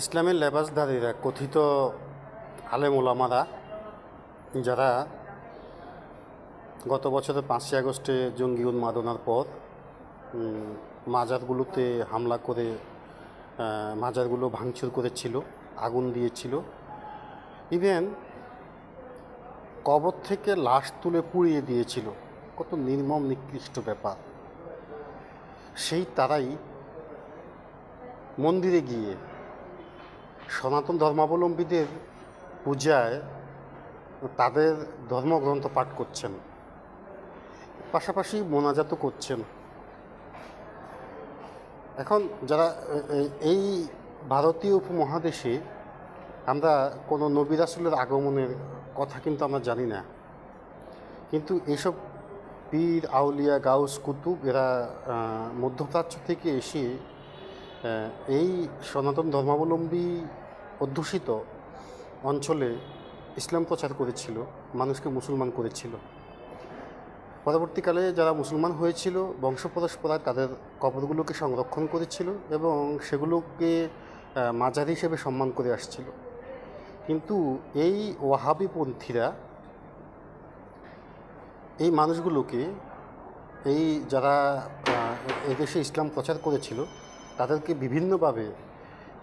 ইসলামের লেবাসধারীরা কথিত আলেম ওলামারা যারা গত বছরের পাঁচই আগস্টে জঙ্গি উন্মাদনার পর মাজারগুলোতে হামলা করে মাজারগুলো ভাঙচুর করেছিল, আগুন দিয়েছিল। ইভেন কবর থেকে লাশ তুলে পুড়িয়ে দিয়েছিল। কত নির্মম, নিকৃষ্ট ব্যাপার। সেই তারাই মন্দিরে গিয়ে সনাতন ধর্মাবলম্বীদের পূজায় তাদের ধর্মগ্রন্থ পাঠ করছেন। পাশাপাশি মোনাজাত করছেন। এখন যারা এই ভারতীয় উপমহাদেশে আমরা কোনো নবী রাসুলের আগমনের কথা কিন্তু আমরা জানি না। কিন্তু এইসব পীর, আউলিয়া, গাউস, কুতুব এরা মধ্যপ্রাচ্য থেকে এসে এই সনাতন ধর্মাবলম্বী অধ্যুষিত অঞ্চলে ইসলাম প্রচার করেছিল, মানুষকে মুসলমান করেছিল। পরবর্তীকালে যারা মুসলমান হয়েছিল বংশ পরস্পরায় তাদের কবরগুলোকে সংরক্ষণ করেছিল এবং সেগুলোকে মাজার হিসেবে সম্মান করে আসছিল। কিন্তু এই ওয়াহাবিপন্থীরা এই মানুষগুলোকে, এই যারা এদেশে ইসলাম প্রচার করেছিল তাদেরকে বিভিন্নভাবে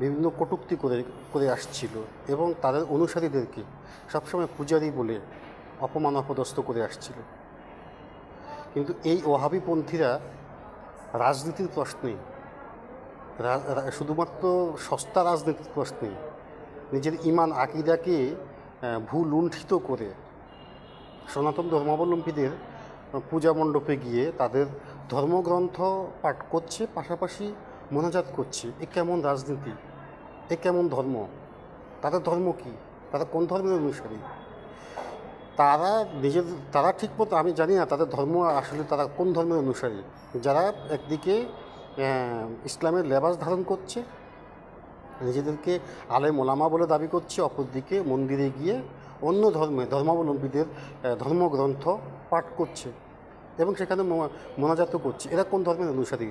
বিভিন্ন কটূক্তি করে করে আসছিল এবং তাদের অনুসারীদেরকে সবসময় পূজারি বলে অপমান অপদস্থ করে আসছিল। কিন্তু এই ওহাবিপন্থীরা রাজনীতির প্রশ্নে শুধুমাত্র সস্তা রাজনীতির প্রশ্নে নিজের ইমান, আকিদাকে ভূলুণ্ঠিত করে সনাতন ধর্মাবলম্বীদের পূজা মণ্ডপে গিয়ে তাদের ধর্মগ্রন্থ পাঠ করছে। পাশাপাশি মোনাজাত করছে। এ কেমন রাজনীতি? এ কেমন ধর্ম? তাদের ধর্ম কি? তারা কোন ধর্মের অনুসারী? তারা নিজের, তারা ঠিক মতো আমি জানি না তাদের ধর্ম আসলে তারা কোন ধর্মের অনুসারী। যারা একদিকে ইসলামের লেবাস ধারণ করছে, নিজেদেরকে আলেম মোলামা বলে দাবি করছে, অপরদিকে মন্দিরে গিয়ে অন্য ধর্মে, ধর্মাবলম্বীদের ধর্মগ্রন্থ পাঠ করছে এবং সেখানে মোনাজাতও করছে। এরা কোন ধর্মের অনুসারী?